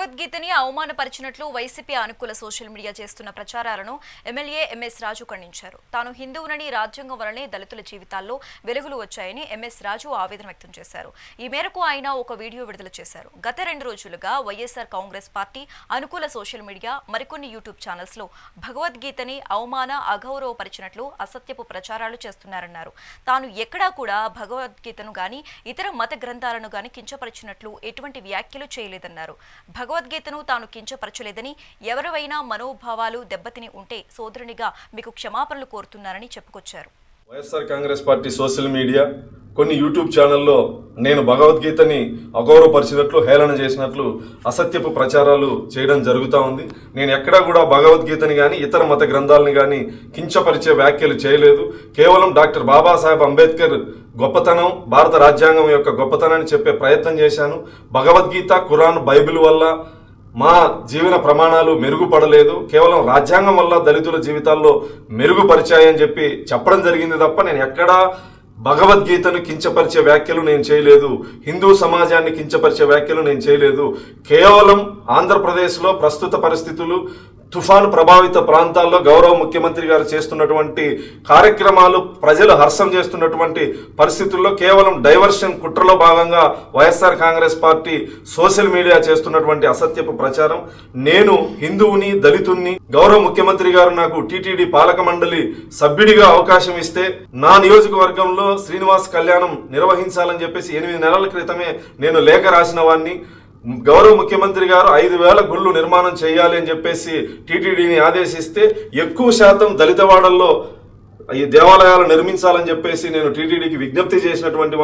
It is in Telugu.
భగవద్గీతని అవమానపరిచినట్లు వైసీపీ అనుకూల సోషల్ మీడియా చేస్తున్న ప్రచారాలను ఎమ్మెల్యే ఎంఎస్ రాజు ఖండించారు. తాను హిందువునని రాజ్యాంగం వలనే దళితుల జీవితాల్లో వెలుగులు వచ్చాయని ఎంఎస్ రాజు ఆవేదన వ్యక్తం చేశారు. ఈ మేరకు ఆయన ఒక వీడియో విడుదల చేశారు. గత రెండు రోజులుగా వైఎస్ఆర్ కాంగ్రెస్ పార్టీ అనుకూల సోషల్ మీడియా మరికొన్ని యూట్యూబ్ ఛానల్స్లో భగవద్గీతని అవమాన అగౌరవపరిచినట్లు అసత్యపు ప్రచారాలు చేస్తున్నారన్నారు. తాను ఎక్కడా కూడా భగవద్గీతను గాని ఇతర మత గ్రంథాలను గాని కించపరిచినట్లు ఎటువంటి వ్యాఖ్యలు చేయలేదన్నారు. భగవద్గీతను తాను కించపరచలేదని ఎవరివైనా మనోభావాలు దెబ్బతిని ఉంటే సోదరునిగా మీకు క్షమాపణలు కోరుతున్నారని చెప్పుకొచ్చారు. YSR Congress party social media కొన్ని యూట్యూబ్ ఛానల్లో నేను భగవద్గీతని అగౌరవపరిచినట్లు హేళన చేసినట్లు అసత్యపు ప్రచారాలు చేయడం జరుగుతూ ఉంది. నేను ఎక్కడా కూడా భగవద్గీతని కానీ ఇతర మత గ్రంథాలను కానీ కించపరిచే వ్యాఖ్యలు చేయలేదు. కేవలం డాక్టర్ బాబాసాహెబ్ అంబేద్కర్ గొప్పతనం భారత రాజ్యాంగం యొక్క గొప్పతనాన్ని చెప్పే ప్రయత్నం చేశాను. భగవద్గీత ఖురాన్ బైబిల్ వల్ల మా జీవన ప్రమాణాలు మెరుగుపడలేదు. కేవలం రాజ్యాంగం వల్ల దళితుల జీవితాల్లో మెరుగుపరిచాయని చెప్పి చెప్పడం జరిగింది తప్ప నేను ఎక్కడా భగవద్గీతను కించపరిచే వ్యాఖ్యలు నేను చేయలేదు. హిందూ సమాజాన్ని కించపరిచే వ్యాఖ్యలు నేను చేయలేదు. కేవలం ఆంధ్రప్రదేశ్లో ప్రస్తుత పరిస్థితులు తుఫాను ప్రభావిత ప్రాంతాల్లో గౌరవ ముఖ్యమంత్రి గారు చేస్తున్నటువంటి కార్యక్రమాలు ప్రజలు హర్షం చేస్తున్నటువంటి పరిస్థితుల్లో కేవలం డైవర్షన్ కుట్రలో భాగంగా YSR Congress party social media చేస్తున్నటువంటి అసత్యపు ప్రచారం. నేను హిందువుని దళితుణ్ణి గౌరవ ముఖ్యమంత్రి గారు నాకు టీటీడీ పాలక మండలి సభ్యుడిగా అవకాశం ఇస్తే నా నియోజకవర్గంలో శ్రీనివాస్ కళ్యాణం నిర్వహించాలని చెప్పేసి ఎనిమిది నెలల క్రితమే నేను లేఖ రాసిన వాడిని గౌరవ ముఖ్యమంత్రి గారు ఐదు వేల గుళ్ళు నిర్మాణం చేయాలి అని చెప్పేసి టీటీడీని ఆదేశిస్తే ఎక్కువ శాతం దళితవాడల్లో ఈ దేవాలయాలు నిర్మించాలని చెప్పేసి నేను టీటీడీకి విజ్ఞప్తి చేసినటువంటి